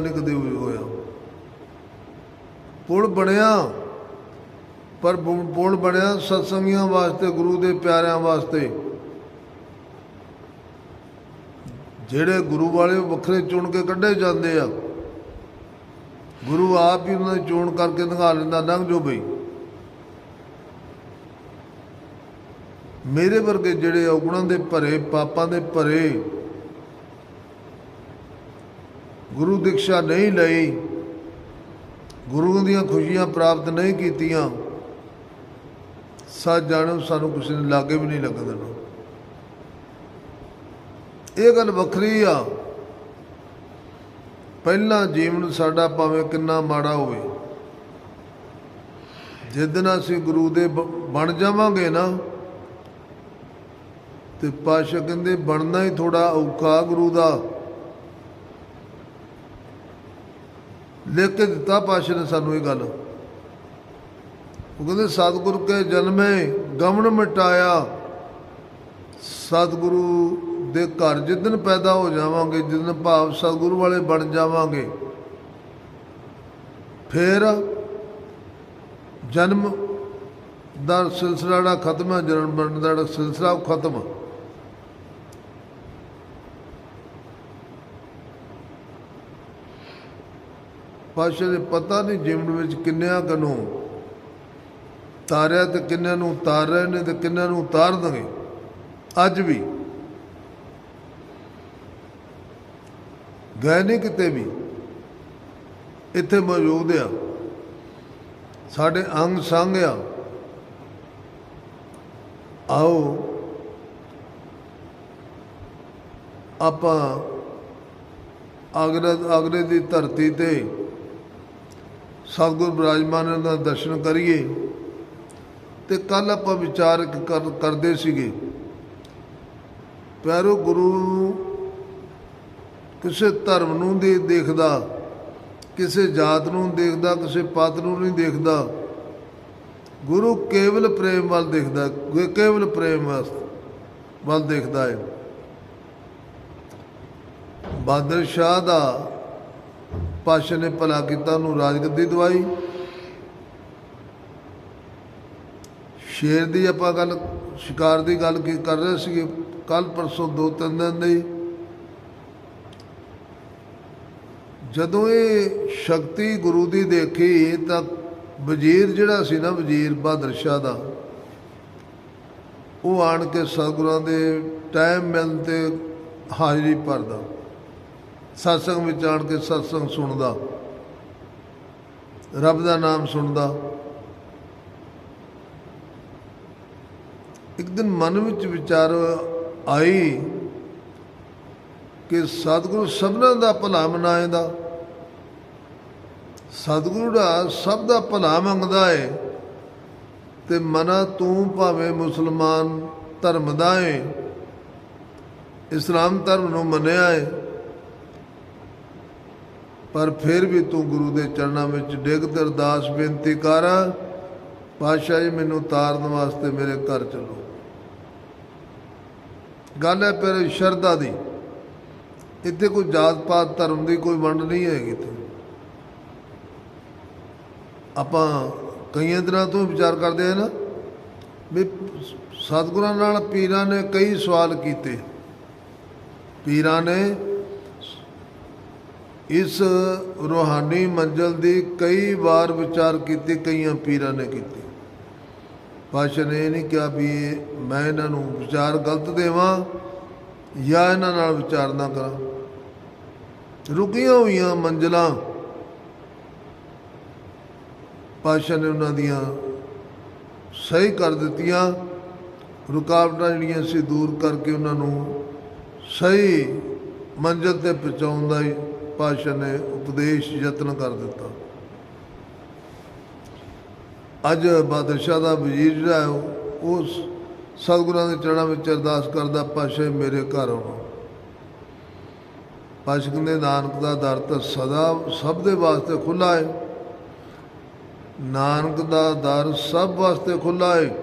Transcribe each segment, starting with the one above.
ਚੰਗਾ ਨਹੀਂ ਹੋਇਆ। ਪੁਲ ਬਣਿਆ, ਪਰ ਪੁਲ ਬਣਿਆ ਸਤਸੰਗੀਆਂ ਵਾਸਤੇ, ਗੁਰੂ ਦੇ ਪਿਆਰਿਆਂ ਵਾਸਤੇ। ਜਿਹੜੇ ਗੁਰੂ ਵਾਲੇ ਵੱਖਰੇ ਚੁਣ ਕੇ ਕੱਢੇ ਜਾਂਦੇ ਆ, ਗੁਰੂ ਆਪ ਹੀ ਉਹਨਾਂ ਦੀ ਚੋਣ ਕਰਕੇ ਦਿਖਾ ਲੈਂਦਾ, ਲੰਘ ਜੋ ਬਈ। ਮੇਰੇ ਵਰਗੇ ਜਿਹੜੇ ਔਗਣਾਂ ਦੇ ਭਰੇ, ਪਾਪਾਂ ਦੇ ਭਰੇ ਗੁਰੂ ਦੀਕਸ਼ਾ ਨਹੀਂ ਲਈ ਗੁਰੂ ਦੀਆਂ ਖੁਸ਼ੀਆਂ ਪ੍ਰਾਪਤ ਨਹੀਂ ਕੀਤੀਆਂ, ਸੱਚ ਜਾਣੋ ਸਾਨੂੰ ਕਿਸੇ ਨੇ ਲਾਗੇ ਵੀ ਨਹੀਂ ਲੱਗਣ ਇਹ ਗੱਲ ਵੱਖਰੀ ਆ। ਪਹਿਲਾ ਜੀਵਨ ਸਾਡਾ ਭਾਵੇਂ ਕਿੰਨਾ ਮਾੜਾ ਹੋਵੇ ਜਿੱਦਨ ਅਸੀਂ ਗੁਰੂ ਦੇ ਬਣ ਜਾਵਾਂਗੇ ਨਾ, ਤੇ ਪਾਸ਼ਾ ਕਹਿੰਦੇ ਬਣਨਾ ਹੀ ਥੋੜਾ ਔਖਾ ਗੁਰੂ ਦਾ। ਲਿਖ ਕੇ ਦਿੱਤਾ ਪਾਸ਼ਾ ਨੇ ਸਾਨੂੰ ਇਹ ਗੱਲ ਉਹ ਕਹਿੰਦੇ, ਸਤਿਗੁਰ ਕੇ ਜਨਮੇ ਗਮਨ ਮਿਟਾਇਆ ਸਤਿਗੁਰੂ ਦੇ ਘਰ ਜਿੱਦਨ ਪੈਦਾ ਹੋ ਜਾਵਾਂਗੇ ਜਿੱਦਨ ਭਾਵ ਸਤਿਗੁਰੂ ਵਾਲੇ ਬਣ ਜਾਵਾਂਗੇ, ਫਿਰ ਜਨਮ ਦਾ ਸਿਲਸਿਲਾ ਜਿਹੜਾ ਖਤਮ ਹੈ, ਜਨਮ ਬਣਨ ਦਾ ਜਿਹੜਾ ਸਿਲਸਿਲਾ ਉਹ ਖਤਮ ਹੈ। ਪਾਸ਼ਾ ਦੇ ਪਤਾ ਨਹੀਂ ਜੀਵਨ ਵਿੱਚ ਕਿੰਨਿਆਂ ਕਨੂੰ ਤਾਰਿਆ ਤੇ ਕਿੰਨਿਆਂ ਨੂੰ ਉਤਾਰ ਰਹੇ ਨੇ ਤੇ ਕਿੰਨਿਆਂ ਨੂੰ ਉਤਾਰ ਦੇਣਗੇ। ਅੱਜ ਵੀ। ਗਏ ਨਹੀਂ ਕਿਤੇ ਵੀ। ਇੱਥੇ ਮੌਜੂਦ ਆ। ਸਾਡੇ ਅੰਗ ਸੰਗ ਆ। ਆਓ। ਆਪਾਂ ਆਗਰਾ ਆਗਰੇ ਦੀ ਧਰਤੀ ਤੇ ਸਤਿਗੁਰ ਬਿਰਾਜਮਾਨ ਦਾ ਦਰਸ਼ਨ ਕਰੀਏ ਤੇ ਕੱਲ ਆਪਾਂ ਵਿਚਾਰ ਕ- ਕਰ- ਕਰਦੇ ਸੀਗੇ। ਪਿਆਰੋ ਗੁਰੂ ਕਿਸੇ ਧਰਮ ਨੂੰ ਦੇ ਦੇਖਦਾ, ਕਿਸੇ ਜਾਤ ਨੂੰ ਦੇਖਦਾ, ਕਿਸੇ ਪਾਤ ਨੂੰ ਨਹੀਂ ਦੇਖਦਾ। ਗੁਰੂ ਕੇਵਲ ਪ੍ਰੇਮ ਵੱਲ ਦੇਖਦਾ ਕੇਵਲ ਪ੍ਰੇਮ ਵਸ- ਵੱਲ ਦੇਖਦਾ ਹੈ। ਬਾਦਰ ਸ਼ਾਹ ਦਾ ਪਾਸ਼ਾ ਨੇ ਭਲਾ ਕੀਤਾ ਉਹਨੂੰ ਰਾਜਗੱਦੀ ਦਵਾਈ। ਸ਼ੇਰ ਦੀ ਆਪਾਂ ਗੱਲ, ਸ਼ਿਕਾਰ ਦੀ ਗੱਲ ਕੀ ਕਰ ਰਹੇ ਸੀਗੇ? ਕੱਲ ਪਰਸੋਂ ਦੋ ਤਿੰਨ ਦਿਨ ਦੀ। ਜਦੋਂ ਇਹ ਸ਼ਕਤੀ ਗੁਰੂ ਦੀ ਦੇਖੀ, ਤਾਂ ਵਜ਼ੀਰ ਜਿਹੜਾ ਸੀ ਨਾ, ਵਜ਼ੀਰ ਬਹਾਦਰ ਸ਼ਾਹ ਦਾ, ਉਹ ਆਣ ਕੇ ਸਤਿਗੁਰਾਂ ਦੇ ਟਾਈਮ ਮਿਲਣ ਤੇ ਹਾਜ਼ਰੀ ਭਰਦਾ। ਸਤਸੰਗ ਵਿੱਚ ਆਣ ਕੇ ਸਤਸੰਗ ਸੁਣਦਾ। ਰੱਬ ਦਾ ਨਾਮ ਸੁਣਦਾ। ਇੱਕ ਦਿਨ ਮਨ ਵਿੱਚ ਵਿਚਾਰ ਆਈ ਕਿ ਸਤਿਗੁਰੂ ਸਭਨਾਂ ਦਾ ਭਲਾ ਮਨਾਏਦਾ। ਸਤਿਗੁਰੂ ਦਾ ਸਭ ਦਾ ਭਲਾ ਮੰਗਦਾ ਏ ਤੇ ਮਨਾ ਤੂੰ ਭਾਵੇਂ ਮੁਸਲਮਾਨ ਧਰਮ ਦਾ ਏ, ਇਸਲਾਮ ਧਰਮ ਨੂੰ ਮੰਨਿਆ ਏ। ਪਰ ਫਿਰ ਵੀ ਤੂੰ ਗੁਰੂ ਦੇ ਚਰਨਾਂ ਵਿੱਚ ਡਿੱਗ ਤੇ ਅਰਦਾਸ ਬੇਨਤੀ ਕਰ, ਪਾਤਸ਼ਾਹ ਜੀ, ਮੈਨੂੰ ਤਾਰਨ ਵਾਸਤੇ ਮੇਰੇ ਘਰ ਚਲੋ। ਗੱਲ ਹੈ ਪਰ ਸ਼ਰਧਾ ਦੀ। ਇੱਥੇ ਕੋਈ ਜਾਤ ਪਾਤ ਧਰਮ ਦੀ ਕੋਈ ਵੰਡ ਨਹੀਂ ਹੈਗੀ ਇੱਥੇ। ਆਪਾਂ ਕਈਆਂ ਦਿਨਾਂ ਤੋਂ ਵਿਚਾਰ ਕਰਦੇ ਆ ਨਾ, ਵੀ ਸਤਿਗੁਰਾਂ ਨਾਲ ਪੀਰਾਂ ਨੇ ਕਈ ਸਵਾਲ ਕੀਤੇ। ਪੀਰਾਂ ਨੇ ਇਸ ਰੂਹਾਨੀ ਮੰਜ਼ਲ ਦੀ ਕਈ ਵਾਰ ਵਿਚਾਰ ਕੀਤੀ, ਕਈਆਂ ਪੀਰਾਂ ਨੇ ਕੀਤੀ। ਪਾਸ਼ਾ ਨੇ ਇਹ ਨਹੀਂ ਕਿਹਾ ਵੀ ਮੈਂ ਇਹਨਾਂ ਨੂੰ ਵਿਚਾਰ ਗਲਤ ਦੇਵਾਂ ਜਾਂ ਇਹਨਾਂ ਨਾਲ ਵਿਚਾਰ ਨਾ ਕਰਾਂ। ਰੁਕੀਆਂ ਹੋਈਆਂ ਮੰਜ਼ਲਾਂ ਪਾਸ਼ਾ ਨੇ ਉਹਨਾਂ ਦੀਆਂ ਸਹੀ ਕਰ ਦਿੱਤੀਆਂ। ਰੁਕਾਵਟਾਂ ਜਿਹੜੀਆਂ ਸੀ ਦੂਰ ਕਰਕੇ ਉਹਨਾਂ ਨੂੰ ਸਹੀ ਮੰਜ਼ਿਲ ਤੇ ਪਹੁੰਚਾਉਣ ਦਾ ਪਾਸ਼ਾ ਨੇ ਉਪਦੇਸ਼ ਯਤਨ ਕਰ ਦਿੱਤਾ। ਅੱਜ ਬਾਦਸ਼ਾਹ ਦਾ ਵਜ਼ੀਰ ਜਿਹੜਾ ਹੈ, ਉਹ- ਸਤਿਗੁਰਾਂ ਦੇ ਚਰਨਾਂ ਵਿੱਚ ਅਰਦਾਸ ਕਰਦਾ, ਪਾਸ਼ਾ ਮੇਰੇ ਘਰ ਆਉਣਾ। ਪਾਸ਼ਾ ਕਹਿੰਦੇ ਨਾਨਕ ਦਾ ਦਰ ਤਾਂ ਸਦਾ ਸਭ ਦੇ ਵਾਸਤੇ ਖੁੱਲਾ ਹੈ। ਨਾਨਕ ਦਾ ਦਰ ਸਭ ਵਾਸਤੇ ਖੁੱਲਾ ਹੈ।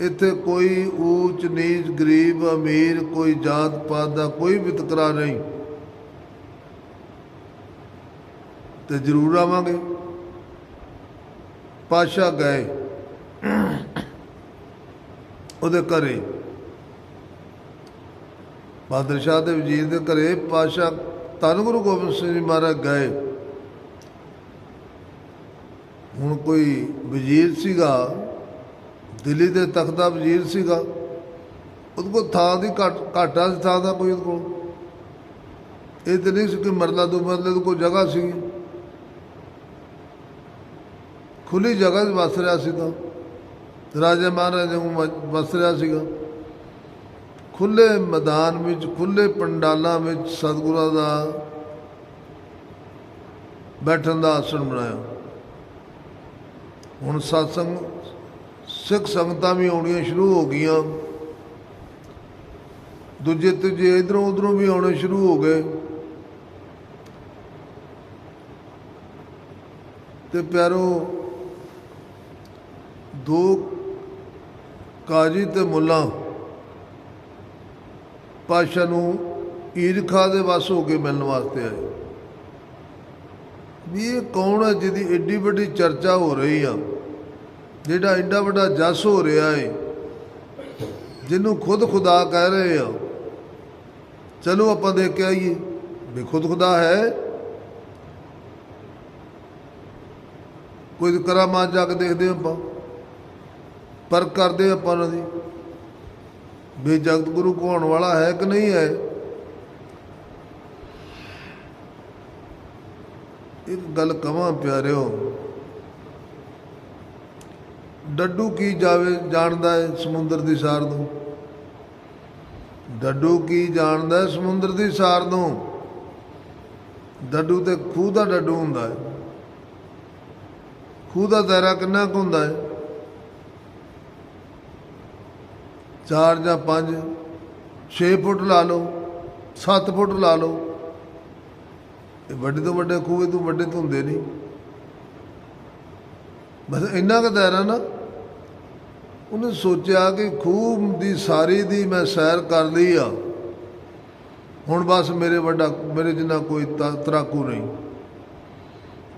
ਇੱਥੇ ਕੋਈ ਊਚ ਨੀਚ ਗਰੀਬ, ਅਮੀਰ, ਕੋਈ ਜਾਤ ਪਾਤ ਦਾ ਕੋਈ ਵਿਤਕਰਾ ਨਹੀਂ। ਤੇ ਜ਼ਰੂਰ ਆਵਾਂਗੇ। ਪਾਸ਼ਾ ਗਏ। ਉਹਦੇ ਘਰੇ। ਬਹਾਦਰ ਸ਼ਾਹ ਦੇ ਵਜ਼ੀਰ ਦੇ ਘਰੇ ਪਾਸ਼ਾ ਧੰਨ ਗੁਰੂ ਗੋਬਿੰਦ ਸਿੰਘ ਜੀ ਮਹਾਰਾਜ ਗਏ। ਹੁਣ ਕੋਈ ਵਜ਼ੀਰ ਸੀਗਾ, ਦਿੱਲੀ ਦੇ ਤਖਤ ਦਾ ਵਜ਼ੀਰ ਸੀਗਾ, ਉਹਦੇ ਕੋਲ ਥਾਂ ਦੀ ਘਾਟ- ਘਾਟਾ ਸੀ, ਥਾਂ ਦਾ ਕੋਈ ਉਹਦੇ ਕੋਲ। ਇਹ ਤੇ ਨਹੀਂ ਸੀ ਕਿ ਮਰਲਾ ਦੋ ਮਰਲੇ ਦੀ ਕੋਈ ਜਗ੍ਹਾ ਸੀ ਖੁੱਲੀ ਜਗ੍ਹਾ 'ਚ ਵਸ ਰਿਹਾ ਸੀਗਾ। ਤਾਂ ਰਾਜਾ ਮਹਾਰਾਜਾ ਨੂੰ ਵ- ਵਸ ਰਿਹਾ ਸੀਗਾ। ਖੁੱਲੇ ਮੈਦਾਨ ਵਿੱਚ, ਖੁੱਲੇ ਪੰਡਾਲਾਂ ਵਿੱਚ ਸਤਿਗੁਰਾਂ ਦਾ ਬੈਠਣ ਦਾ ਆਸਣ ਬਣਾਇਆ। ਹੁਣ satsang ਸਿੱਖ ਸੰਗਤਾਂ ਵੀ ਆਉਣੀਆਂ ਸ਼ੁਰੂ ਹੋ ਗਈਆਂ। ਦੂਜੇ, ਤੀਜੇ ਇਧਰੋਂ ਉਧਰੋਂ ਵੀ ਆਉਣੇ ਸ਼ੁਰੂ ਹੋ ਗਏ। ਤੇ ਪਿਆਰੋ ਦੋ ਕਾਜੀ ਤੇ ਮੁੱਲਾ ਪਾਸ਼ਾ ਨੂੰ ਈਰਖਾ ਦੇ ਵਸ ਹੋ ਕੇ ਮਿਲਣ ਵਾਸਤੇ ਆਏ। ਵੀ ਇਹ ਕੌਣ ਹੈ ਜਿਹਦੀ ਏਡੀ ਵੱਡੀ ਚਰਚਾ ਹੋ ਰਹੀ ਆ, ਜਿਹੜਾ ਐਡਾ ਵੱਡਾ ਜਸ ਹੋ ਰਿਹਾ ਏ, ਜਿਹਨੂੰ ਖੁਦ ਖੁਦਾ ਕਹਿ ਰਹੇ ਆ। ਚਲੋ ਆਪਾਂ ਦੇਖ ਕੇ ਆਈਏ ਵੀ ਖੁਦ ਖੁਦਾ ਹੈ। ਕੋਈ ਕਰਾਮਾਤ ਜਾ ਕੇ ਦੇਖਦੇ ਆਪਾਂ। ਪਰ ਕਰਦੇ ਆਪਾਂ ਉਹਨਾਂ ਦੀ। ਵੀ ਜਗਤ ਗੁਰੂ ਕਹਾਉਣ ਵਾਲਾ ਹੈ ਕਿ ਨਹੀਂ ਹੈ? ਇੱਕ ਗੱਲ ਕਵਾਂ ਪਿਆਰਿਓ, ਡੱਡੂ ਕੀ ਜਾਵੇ ਜਾਣਦਾ ਹੈ ਸਮੁੰਦਰ ਦੀ ਸਾਰ ਨੂੰ? ਡੱਡੂ ਕੀ ਜਾਣਦਾ ਹੈ ਸਮੁੰਦਰ ਦੀ ਸਾਰ ਨੂੰ? ਡੱਡੂ ਤੇ ਖੂਹ ਦਾ ਡੱਡੂ ਹੁੰਦਾ ਹੈ। ਖੂਹ ਦਾ ਦਾਇਰਾ ਕਿੰਨਾ ਕੁ ਹੁੰਦਾ ਹੈ? ਚਾਰ ਜਾਂ 5 6 ਫੁੱਟ ਲਾ ਲਓ 7 ਫੁੱਟ ਲਾ ਲਓ। ਇਹ ਵੱਡੇ ਤੋਂ ਵੱਡੇ ਖੂਹ ਤੋਂ ਵੱਡੇ ਤਾਂ ਹੁੰਦੇ ਨਹੀਂ। ਬਸ ਇੰਨਾ ਕੁ ਦਾਇਰਾ ਨਾ, ਉਹਨੇ ਸੋਚਿਆ ਕਿ ਖੂਹ ਦੀ ਸਾਰੀ ਦੀ ਮੈਂ ਸੈਰ ਕਰ ਲਈ ਆ। ਹੁਣ ਬਸ ਮੇਰੇ ਵੱਡਾ, ਮੇਰੇ ਜਿੰਨਾ ਕੋਈ ਤ- ਤਰਾਕੂ ਨਹੀਂ।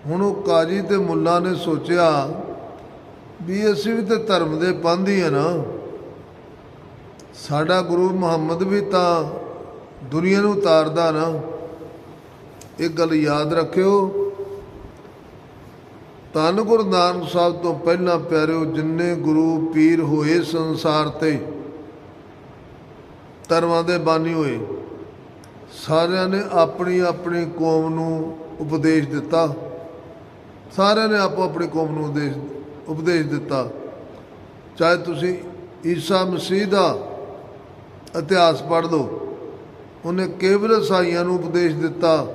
ਹੁਣ ਉਹ ਕਾਜੀ ਤੇ ਮੁੱਲਾ ਨੇ ਸੋਚਿਆ ਵੀ ਅਸੀਂ ਵੀ ਤੇ ਧਰਮ ਦੇ ਪੰਧ ਹੀ ਆ ਨਾ। ਸਾਡਾ ਗੁਰੂ ਮੁਹੰਮਦ ਵੀ ਤਾਂ ਦੁਨੀਆ ਨੂੰ ਉਤਾਰਦਾ ਨਾ। ਇਹ ਗੱਲ ਯਾਦ ਰੱਖਿਓ। ਧੰਨ ਗੁਰੂ ਨਾਨਕ ਸਾਹਿਬ ਤੋਂ ਪਹਿਲਾਂ ਪਿਆਰਿਓ, ਜਿੰਨੇ ਗੁਰੂ ਪੀਰ ਹੋਏ ਸੰਸਾਰ ਤੇ, ਧਰਮਾਂ ਦੇ ਬਾਨੀ ਹੋਏ, ਸਾਰਿਆਂ ਨੇ ਆਪਣੀ ਆਪਣੀ ਕੌਮ ਨੂੰ ਉਪਦੇਸ਼ ਦਿੱਤਾ। ਸਾਰਿਆਂ ਨੇ ਆਪੋ ਆਪਣੀ ਕੌਮ ਨੂੰ ਉਪਦੇਸ਼ ਉਪਦੇਸ਼ ਦਿੱਤਾ। ਚਾਹੇ ਤੁਸੀਂ ਈਸਾ ਮਸੀਹ ਦਾ ਇਤਿਹਾਸ ਪੜ੍ਹ ਲਓ। ਉਹਨੇ ਕੇਵਲ ਸਾਈਆਂ ਨੂੰ ਉਪਦੇਸ਼ ਦਿੱਤਾ।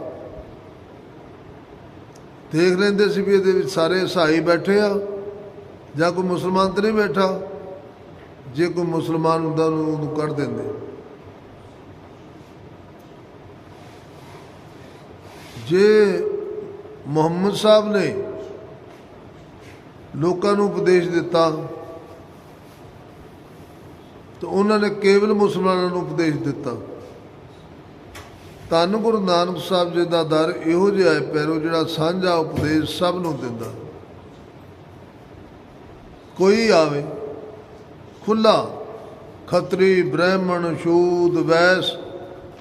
ਦੇਖ ਲੈਂਦੇ ਸੀ ਵੀ ਇਹਦੇ ਵਿੱਚ ਸਾਰੇ ਈਸਾਈ ਬੈਠੇ ਆ, ਜਾਂ ਕੋਈ ਮੁਸਲਮਾਨ ਤਾਂ ਨਹੀਂ ਬੈਠਾ? ਜੇ ਕੋਈ ਮੁਸਲਮਾਨ ਹੁੰਦਾ ਉਹਨੂੰ ਕੱਢ ਦਿੰਦੇ। ਜੇ ਮੁਹੰਮਦ ਸਾਹਿਬ ਨੇ ਲੋਕਾਂ ਨੂੰ ਉਪਦੇਸ਼ ਦਿੱਤਾ ਤਾਂ ਉਹਨਾਂ ਨੇ ਕੇਵਲ ਮੁਸਲਮਾਨਾਂ ਨੂੰ ਉਪਦੇਸ਼ ਦਿੱਤਾ। ਧੰਨ ਗੁਰੂ ਨਾਨਕ ਸਾਹਿਬ ਜੀ ਦਾ ਦਰ ਇਹੋ ਜਿਹਾ ਹੈ ਪੈਰੋ ਜਿਹੜਾ ਸਾਂਝਾ ਉਪਦੇਸ਼ ਸਭ ਨੂੰ ਦਿੰਦਾ। ਕੋਈ ਆਵੇ ਖੁੱਲਾ ਖੱਤਰੀ, ਬ੍ਰਾਹਮਣ ਸ਼ੂਦ ਵੈਸ,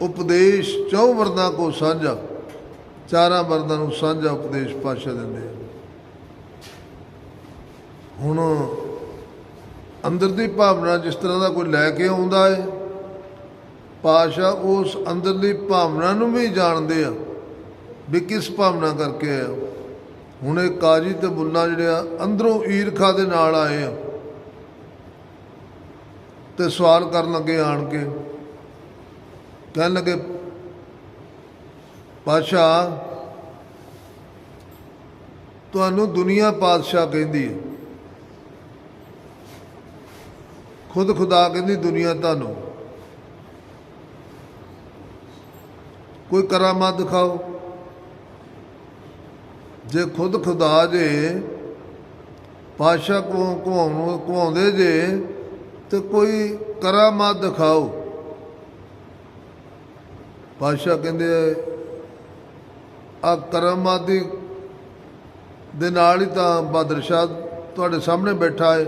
ਉਪਦੇਸ਼ ਚੌ ਵਰਨਾਂ ਕੋ ਸਾਂਝਾ, ਚਾਰਾਂ ਵਰਨਾਂ ਨੂੰ ਸਾਂਝਾ ਉਪਦੇਸ਼ ਪਾਸ਼ਾ ਦਿੰਦੇ ਆ। ਹੁਣ ਅੰਦਰ ਦੀ ਭਾਵਨਾ ਜਿਸ ਤਰ੍ਹਾਂ ਦਾ ਕੋਈ ਲੈ ਕੇ ਆਉਂਦਾ ਹੈ ਪਾਸ਼ਾ ਉਸ ਅੰਦਰਲੀ ਭਾਵਨਾ ਨੂੰ ਵੀ ਜਾਣਦੇ ਆ ਵੀ ਕਿਸ ਭਾਵਨਾ ਕਰਕੇ ਆਇਆ ਹੁਣ ਇਹ ਕਾਜੀ ਤੇ ਮੁੱਲਾ ਜਿਹੜੇ ਆ, ਅੰਦਰੋਂ ਈਰਖਾ ਦੇ ਨਾਲ ਆਏ ਆ ਤੇ ਸਵਾਲ ਕਰਨ ਲੱਗੇ ਆਣ ਕੇ। ਕਹਿਣ ਲੱਗੇ ਪਾਸ਼ਾ ਤੁਹਾਨੂੰ ਦੁਨੀਆ ਪਾਤਸ਼ਾਹ ਕਹਿੰਦੀ ਹੈ ਖੁਦ ਖੁਦਾ ਕਹਿੰਦੀ ਦੁਨੀਆ ਤੁਹਾਨੂੰ। ਕੋਈ ਕਰਾਮਾਤ ਦਿਖਾਓ। ਜੇ ਖੁਦ ਖੁਦਾ ਜੇ ਪਾਸ਼ਾ ਕੋ ਘਵਾਉਣ ਘਵਾਉਂਦੇ ਜੇ, ਤੇ ਕੋਈ ਕਰਾਮਾਤ ਦਿਖਾਓ। ਪਾਸ਼ਾ ਕਹਿੰਦੇ ਆ ਕਰਾਮਾਤ ਦੀ ਦੇ ਨਾਲ ਹੀ ਤਾਂ ਬਹਾਦਰ ਸ਼ਾਹ ਤੁਹਾਡੇ ਸਾਹਮਣੇ ਬੈਠਾ ਹੈ